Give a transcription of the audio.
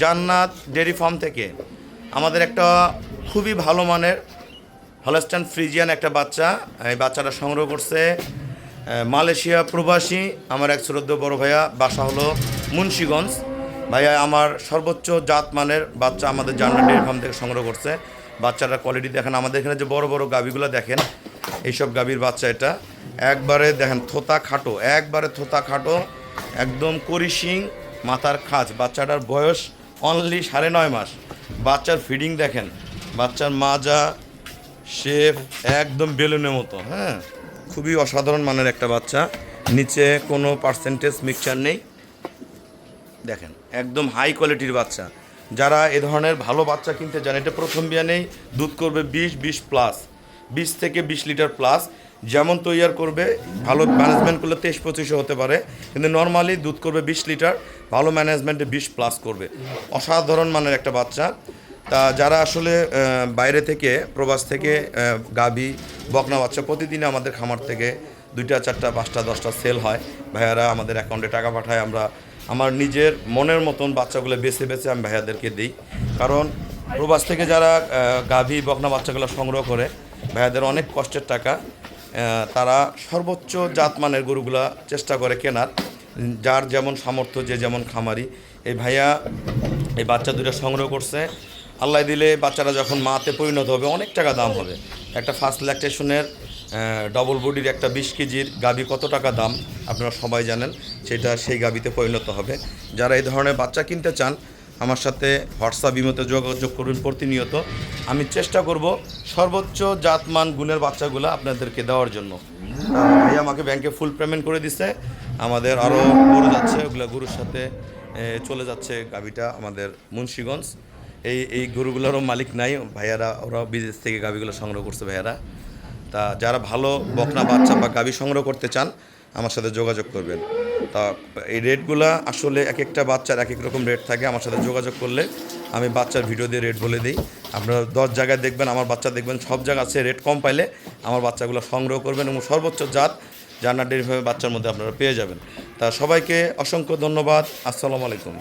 জান্নাত dairy farm থেকে আমাদের একটা খুবই ভালো মানের হলস্টান ফ্রিজিয়ান একটা বাচ্চা, এই বাচ্চাটা সংগ্রহ করছে মালয়েশিয়া প্রবাসী, আমার এক শ্রদ্ধ বড় ভাইয়া, বাসা হলো মুন্সীগঞ্জ। ভাইয়া, আমার সর্বোচ্চ জাত মানের বাচ্চা আমাদের জান্নাত ডেয়ারি ফার্ম থেকে সংগ্রহ করছে। বাচ্চাটার কোয়ালিটি দেখেন, আমাদের এখানে যে বড় বড় গাবিগুলো দেখেন, এইসব গাবির বাচ্চা এটা। একবারে দেখেন, থোতা খাটো, একবারে থোতা খাটো, একদম করিশিং মাথার খাঁজ। বাচ্চাটার বয়স অনলি সাড়ে নয় মাস। বাচ্চার ফিডিং দেখেন। বাচ্চার মাজা শেপ একদম বেলুনের মতো হ্যাঁ? খুবই অসাধারণ মানের একটা বাচ্চা। নিচে কোনো পার্সেন্টেজ মিক্সচার নেই। দেখেন, একদম হাই কোয়ালিটির বাচ্চা। যারা এ ধরনের ভালো বাচ্চা কিনতে চান এটা প্রথম বিয়ানেই দুধ করবে বিশ বিশ প্লাস বিশ থেকে বিশ লিটার প্লাস যেমন তৈয়ার করবে, ভালো ম্যানেজমেন্ট করলে তেইশ পঁচিশও হতে পারে, কিন্তু নর্মালি দুধ করবে বিশ লিটার, ভালো ম্যানেজমেন্টে বিশ প্লাস করবে। অসাধারণ মানের একটা বাচ্চা। তা যারা আসলে বাইরে থেকে, প্রবাস থেকে গাভী, বকনা বাচ্চা, প্রতিদিন আমাদের খামার থেকে দুইটা, চারটা, পাঁচটা, দশটা সেল হয়। ভাইয়ারা আমাদের অ্যাকাউন্টে টাকা পাঠায়, আমরা আমার নিজের মনের মতন বাচ্চাগুলো বেছে বেছে আমি ভাইয়াদেরকে দিই। কারণ প্রবাস থেকে যারা গাভী, বকনা বাচ্চাগুলো সংগ্রহ করে, ভাইয়াদের অনেক কষ্টের টাকা। তারা সর্বোচ্চ জাতমানের গরুগুলা চেষ্টা করে কেনার। যার যেমন সামর্থ্য, যে যেমন খামারি। এই ভাইয়া, এই বাচ্চা দুটা সংগ্রহ করছে। আল্লাহ দিলে বাচ্চারা যখন মাতে পরিণত হবে, অনেক টাকা দাম হবে। একটা ফার্স্ট ল্যাকটেশনের ডবল বডির একটা বিশ কেজির গাবি কত টাকা দাম? আপনারা সবাই জানেন, সেটা সেই গাবিতে পরিণত হবে। যারা এই ধরনের বাচ্চা কিনতে চান আমার সাথে হোয়াটসঅ্যাপ বিমতে যোগাযোগ করুন প্রতিনিয়ত। আমি চেষ্টা করব সর্বোচ্চ জাতমান গুণের বাচ্চাগুলো আপনাদেরকে দেওয়ার জন্য। ভাই আমাকে ব্যাংকে ফুল পেমেন্ট করে দিছে। আমাদের আরও গরু যাচ্ছে, ওগুলো গরুর সাথে চলে যাচ্ছে গাবিটা আমাদের মুন্সীগঞ্জ। এই এই গরুগুলোরও মালিক নাই, ভাইয়ারা ওরা বিদেশ থেকে গাবিগুলো সংগ্রহ করছে ভাইয়ারা। তা যারা ভালো বকনা বাচ্চা বা গাবি সংগ্রহ করতে চান আমার সাথে যোগাযোগ করবেন। তা এই রেটগুলা আসলে এক একটা বাচ্চার এক এক রকম রেট থাকে, আমার সাথে যোগাযোগ করলে আমি বাচ্চার ভিডিও দিয়ে রেট বলে দিই। আপনারা দশ জায়গায় দেখবেন, আমার বাচ্চা দেখবেন, সব জায়গা আছে রেট কম পাইলে আমার বাচ্চাগুলো সংগ্রহ করবেন এবং সর্বোচ্চ জাত জান্নার ডেরিভাবে বাচ্চার মধ্যে আপনারা পেয়ে যাবেন। তা সবাইকে অসংখ্য ধন্যবাদ। আসসালামু আলাইকুম।